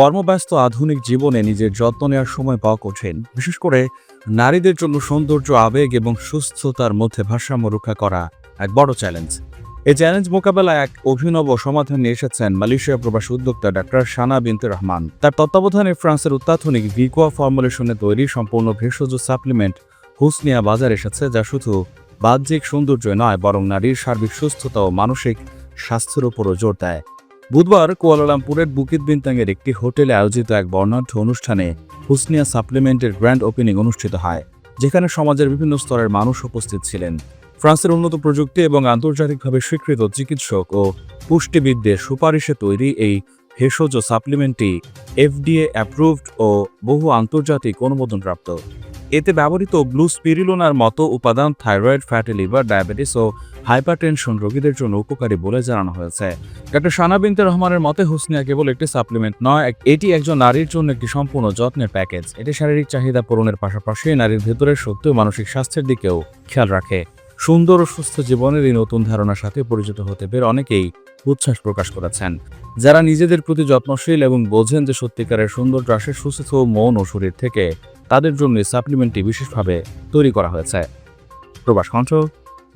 কর্মব্যস্ত আধুনিক জীবনে নিজের যত্ন নেওয়ার সময় পাওয়া কঠিন। বিশেষ করে নারীদের জন্য সৌন্দর্য, আবেগ এবং সুস্থতার মধ্যে ভারসাম্য রক্ষা করা এক বড় চ্যালেঞ্জ এই চ্যালেঞ্জ মোকাবেলায় এক অভিনব সমাধান নিয়ে এসেছেন মালয়েশিয়া প্রবাসী উদ্যোক্তা ডাক্তার শানা বিনতে রহমান। তার তত্ত্বাবধানে ফ্রান্সের অত্যাধুনিক ভিকোয়া ফর্মুলেশনে তৈরি সম্পূর্ণ ভেষজ সাপ্লিমেন্ট হুসনিয়া বাজার এসেছে, যা শুধু বাহ্যিক সৌন্দর্য নয়, বরং নারীর সার্বিক সুস্থতা ও মানসিক স্বাস্থ্যের উপরও জোর দেয়। বুধবার কুয়ালালামপুরের বুকিত বিনতাংয়ের একটি হোটেলে আয়োজিত এক বর্ণাঢ্য অনুষ্ঠানে হুসনিয়া সাপ্লিমেন্টের গ্র্যান্ড ওপেনিং অনুষ্ঠিত হয়, যেখানে সমাজের বিভিন্ন স্তরের মানুষ উপস্থিত ছিলেন। ফ্রান্সের উন্নত প্রযুক্তি এবং আন্তর্জাতিকভাবে স্বীকৃত চিকিৎসক ও পুষ্টিবিদদের সুপারিশে তৈরি এই ভেষজ সাপ্লিমেন্টটি এফডিএ অ্যাপ্রুভড ও বহু আন্তর্জাতিক অনুমোদনপ্রাপ্ত। এতে ব্যবহৃত ব্লু স্পিরিলোনার মতো উপাদান, থাইরয়েড, ফ্যাটি লিভার, ডায়াবেটিস ও হাইপারটেনশন রোগীদের জন্য উপকারী বলে জানানো হয়েছে। ডক্টর সানা বিনতে রহমানের মতে, হুসনিয়া কেবল একটি সাপ্লিমেন্ট নয় এটি একজন নারীর জন্য একটি সম্পূর্ণ যত্নের প্যাকেজ। এটি শারীরিক চাহিদা পূরণের পাশাপাশি নারীর ভেতরের ও মানসিক স্বাস্থ্যের দিকেও খেয়াল রাখে। সুন্দর ও সুস্থ জীবনের এই নতুন ধারণার সাথে পরিচিত হতে পেরে অনেকেই উচ্ছ্বাস প্রকাশ করেছেন। যারা নিজেদের প্রতি যত্নশীল এবং বোঝেন যে সত্যিকারের সৌন্দর্য আসে সুস্থ মন ও শরীর থেকে তাদের জন্য সাপ্লিমেন্টটি বিশেষভাবে তৈরি করা হয়েছে। প্রবাস কণ্ঠ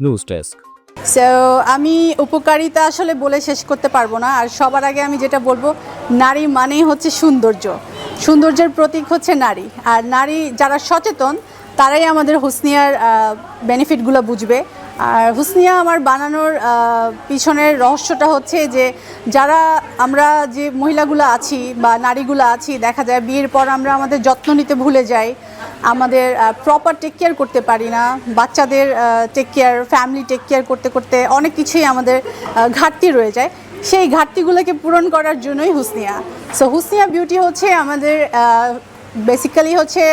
নিউজ ডেস্ক। সো আমি উপকারিতা আসলে বলে শেষ করতে পারব না। আর সবার আগে আমি যেটা বলব, নারী মানেই হচ্ছে সৌন্দর্য। সৌন্দর্যের প্রতীক হচ্ছে নারী। আর নারী যারা সচেতন, তারাই আমাদের হোসনিয়ার বেনিফিটগুলো বুঝবে। আর হুসনিয়া, আমার বানানোর পিছনের রহস্যটা হচ্ছে যে যারা আমরা যে মহিলাগুলো আছি বা নারীগুলো আছি, দেখা যায় বিয়ের পর আমরা আমাদের যত্ন নিতে ভুলে যাই, আমাদের প্রপার টেক কেয়ার করতে পারি না, বাচ্চাদের take care family take care করতে করতে অনেক কিছুই আমাদের ঘাটতি রয়ে যায়। সেই ঘাটতিগুলোকে পূরণ করার জন্যই হুসনিয়া। সো হুসনিয়া বিউটি হচ্ছে আমাদের বেসিক্যালি হচ্ছে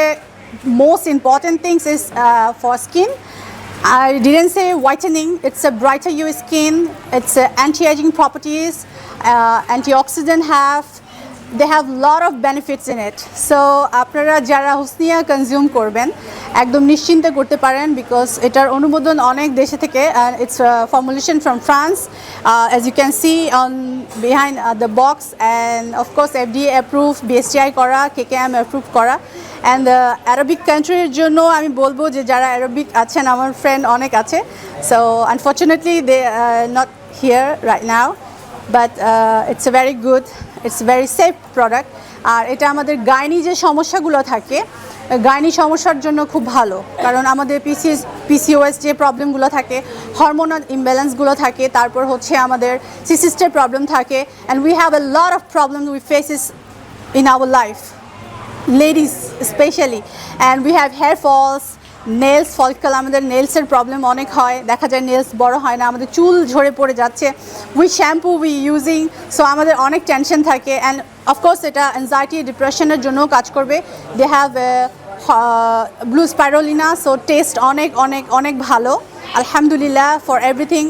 most important things is for skin I didn't say whitening, it's a brighter your skin, it's uh, anti-aging properties, uh, antioxidant have, they have lot of benefits in it. So আপনারা যারা হুসনিয়া consume করবেন একদম নিশ্চিন্তে করতে পারেন because এটার অনুমোদন অনেক দেশে থেকে it's formulation from France as you can see on behind the box and of course FDA approve BSTI করা কেকেএম অ্যাপ্রুভ করা And Arabic কান্ট্রির জন্য আমি বলব যে যারা অ্যারবিক আছেন, আমার ফ্রেন্ড অনেক আছে। So unfortunately they not here right now but it's a very good it's very safe product আর এটা আমাদের গাইনি যে সমস্যাগুলো থাকে, গাইনি সমস্যার জন্য খুব ভালো। কারণ আমাদের পিসিএস পিসিওএস যে প্রবলেমগুলো থাকে হরমোনাল ইমব্যালেন্সগুলো থাকে, তারপর হচ্ছে আমাদের সিসিস্টের প্রবলেম থাকে। And we have a lot of problem we faces in our life ladies specially and we have hair falls nails ফলকাল আমাদের নেলসের প্রবলেম অনেক হয়। দেখা যায় নেলস বড় হয় না, আমাদের চুল ঝরে পড়ে যাচ্ছে। We shampoo we using so আমাদের অনেক টেনশন থাকে। অ্যান্ড অফকোর্স এটা অ্যাংজাইটি ডিপ্রেশনের জন্যও কাজ করবে। They have blue spirulina so test অনেক অনেক অনেক ভালো। আলহামদুলিল্লাহ ফর এভরিথিং